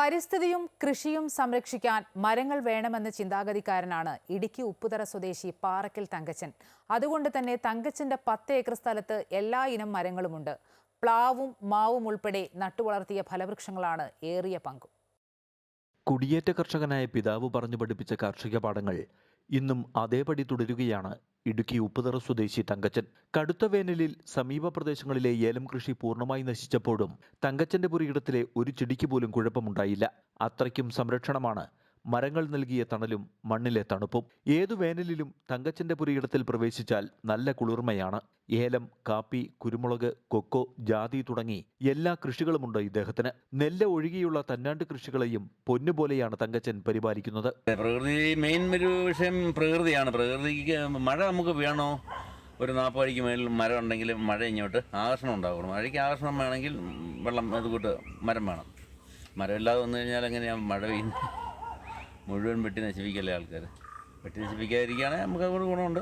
പരിസ്ഥിതിയും കൃഷിയും സംരക്ഷിക്കാൻ മരങ്ങൾ വേണമെന്ന ചിന്താഗതിക്കാരനാണ് ഇടുക്കി ഉപ്പുതറ സ്വദേശി പാറക്കൽ തങ്കച്ചൻ. അതുകൊണ്ട് തന്നെ തങ്കച്ചന്റെ പത്ത് ഏക്കർ സ്ഥലത്ത് എല്ലാ ഇനം മരങ്ങളുമുണ്ട്. പ്ലാവും മാവും ഉൾപ്പെടെ നട്ടുവളർത്തിയ ഫലവൃക്ഷങ്ങളാണ് ഏറിയ പങ്കും. കുടിയേറ്റ കർഷകനായ പിതാവ് പറഞ്ഞു പഠിപ്പിച്ച കാർഷിക പാഠങ്ങൾ ഇന്നും അതേപടി തുടരുകയാണ് ഇടുക്കി ഉപ്പുതറ സ്വദേശി തങ്കച്ചൻ. കടുത്ത വേനലിൽ സമീപ പ്രദേശങ്ങളിലെ ഏലം കൃഷി പൂർണമായി നശിച്ചപ്പോഴും തങ്കച്ചന്റെ പുരയിടത്തിലെ ഒരു ചെടിക്ക് പോലും കുഴപ്പമുണ്ടായില്ല. അത്രയ്ക്കും സംരക്ഷണമാണ് മരങ്ങൾ നൽകിയ തണലും മണ്ണിലെ തണുപ്പും. ഏതു വേനലിലും തങ്കച്ചന്റെ പുരയിടത്തിൽ പ്രവേശിച്ചാൽ നല്ല കുളിർമയാണ്. ഏലം കാപ്പി കുരുമുളക് കൊക്കോ ജാതി തുടങ്ങി എല്ലാ കൃഷികളുമുണ്ട് ഇദ്ദേഹത്തിന്. നെല്ല് ഒഴികെയുള്ള തന്നാണ്ട് കൃഷികളെയും പൊന്നുപോലെയാണ് തങ്കച്ചൻ പരിപാലിക്കുന്നത്. പ്രകൃതി മെയിൻ ഒരു വിഷയം പ്രകൃതിയാണ്. പ്രകൃതിക്ക് മഴ നമുക്ക് വേണോ? ഒരു നാൽപ്പതിക്ക് മേലിൽ മരം ഉണ്ടെങ്കിൽ മഴ ഇങ്ങോട്ട് ആകർഷണം ഉണ്ടാകും. മഴയ്ക്ക് ആകർഷണം വേണമെങ്കിൽ വെള്ളം അതുകൂട്ട് മരം വേണം. മരമില്ലാതെ വന്നു കഴിഞ്ഞാൽ എങ്ങനെയാണ് മഴ പെയ്യുന്നത്? മുഴുവൻ വെട്ടി നശിപ്പിക്കല്ലേ ആൾക്കാർ വെട്ടി നശിപ്പിക്കാതിരിക്കുകയാണെങ്കിൽ നമുക്ക് അതുകൊണ്ട് ഗുണമുണ്ട്.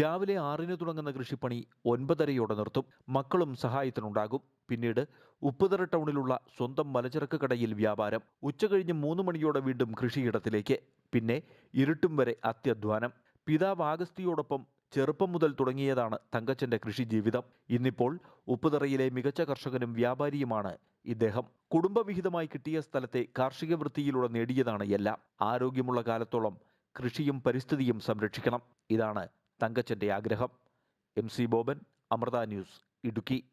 രാവിലെ ആറിന് തുടങ്ങുന്ന കൃഷിപ്പണി ഒൻപതരയോടെ നിർത്തും. മക്കളും സഹായത്തിനുണ്ടാകും. പിന്നീട് ഉപ്പുതറ ടൗണിലുള്ള സ്വന്തം മലചരക്ക് കടയിൽ വ്യാപാരം. ഉച്ചകഴിഞ്ഞ് മൂന്ന് മണിയോടെ വീണ്ടും കൃഷിയിടത്തിലേക്ക്. പിന്നെ ഇരുട്ടും വരെ അത്യധ്വാനം. പിതാവ് ആഗസ്തിയോടൊപ്പം ചെറുപ്പം മുതൽ തുടങ്ങിയതാണ് തങ്കച്ചന്റെ കൃഷി ജീവിതം ഇന്നിപ്പോൾ ഉപ്പുതറയിലെ മികച്ച കർഷകനും വ്യാപാരിയുമാണ് ഇദ്ദേഹം. കുടുംബവിഹിതമായി കിട്ടിയ സ്ഥലത്തെ കാർഷിക വൃത്തിയിലൂടെ നേടിയതാണ് എല്ലാം. ആരോഗ്യമുള്ള കാലത്തോളം കൃഷിയും പരിസ്ഥിതിയും സംരക്ഷിക്കണം. ഇതാണ് തങ്കച്ചന്റെ ആഗ്രഹം. M C Boban Amrita news Idukki.